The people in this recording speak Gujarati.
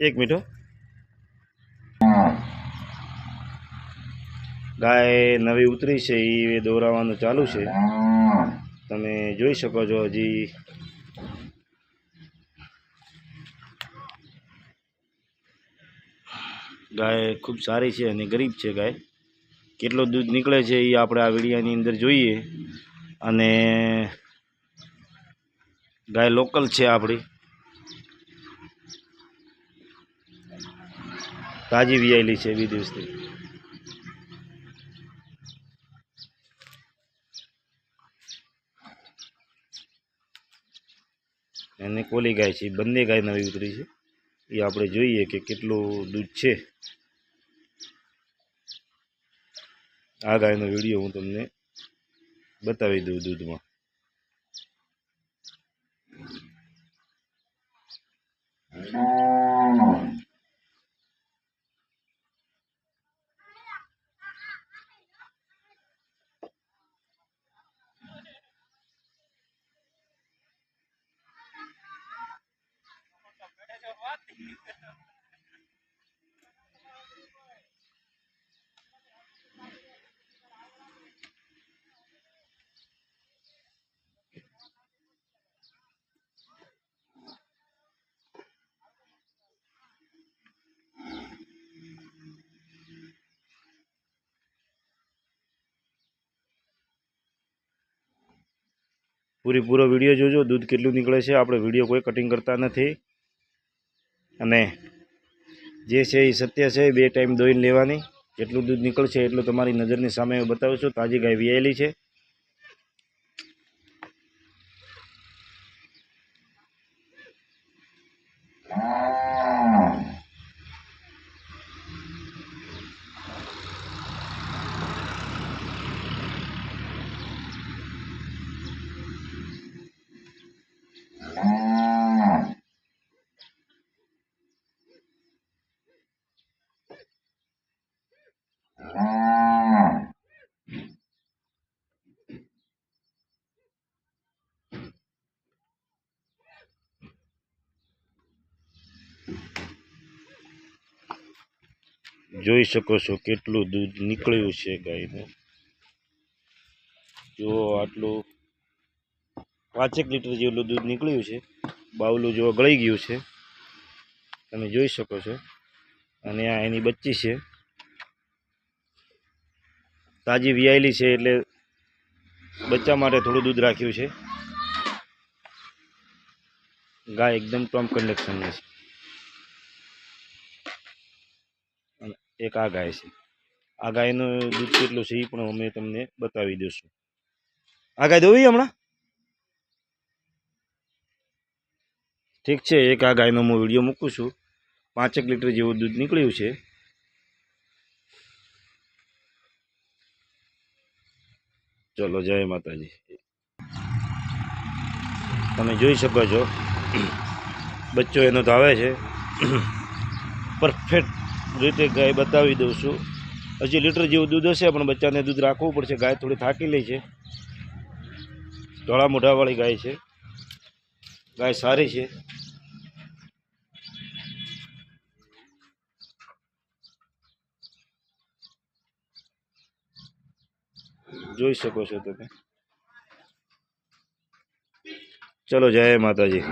એક મીઠો ગાય નવી ઉતરી છે એ દોરાવાનું ચાલુ છે. તમે જોઈ શકો છો હજી ગાય ખૂબ સારી છે અને ગરીબ છે ગાય. કેટલો દૂધ નીકળે છે એ આપણે આ વિડીયાની અંદર જોઈએ. અને ગાય લોકલ છે આપણી. તાજી વિયાયેલી છે બે દિવસથી અને કોલી ગાય છે, બંને ગાય નવી ઉતરી છે. એ આપણે જોઈએ કે કેટલું દૂધ છે. આ ગાયનો વીડિયો હું તમને બતાવી દઉં દૂધમાં. પૂરેપૂરો વીડિયો જોજો. દૂધ કેટલું નીકળે છે? આપણે વીડિયો કોઈ કટિંગ કરતા નથી. અને જે છે એ સત્ય છે, બે ટાઈમ દોઈને લેવાની. જેટલું દૂધ નીકળશે એટલું તમારી નજરની સામે બતાવું છું તાજી ગાય વિયાયેલી છે. જોઈ શકો છો કેટલું દૂધ નીકળ્યું છે ગાયનું જુઓ આટલું પાંચેક લીટર જેટલું દૂધ નીકળ્યું છે, બાવલું જુઓ ગળી ગયું છે, તમે જોઈ શકો છો. અને આ એની બચ્ચી છે. તાજી વિયાયેલી છે એટલે બચ્ચા માટે થોડું દૂધ રાખ્યું છે. ગાય એકદમ ટોમ કન્ડિશનની છે અને એક આ ગાય છે. આ ગાયનું દૂધ કેટલું છે એ પણ અમે તમને બતાવી દઈશું. આ ગાય દોવી હમણાં? ઠીક છે, એક આ ગાયનો હું વીડિયો મૂકું છું. પાંચેક લીટર જેવું દૂધ નીકળ્યું છે. ચલો, જય માતાજી. તમે જોઈ શકો છો. બચ્ચો એનો ધાવે છે. પરફેક્ટ રીતે ગાય બતાવી દઉં છું. હજી લીટર જેવું દૂધ હશે, પણ બચ્ચાને દૂધ રાખવું પડશે. ગાય થોડી થાકી લે છે. ધોળા મોઢાવાળી ગાય છે. ગાય સારી છે. જોઈ શકો છો તમે. ચલો, જય માતાજી.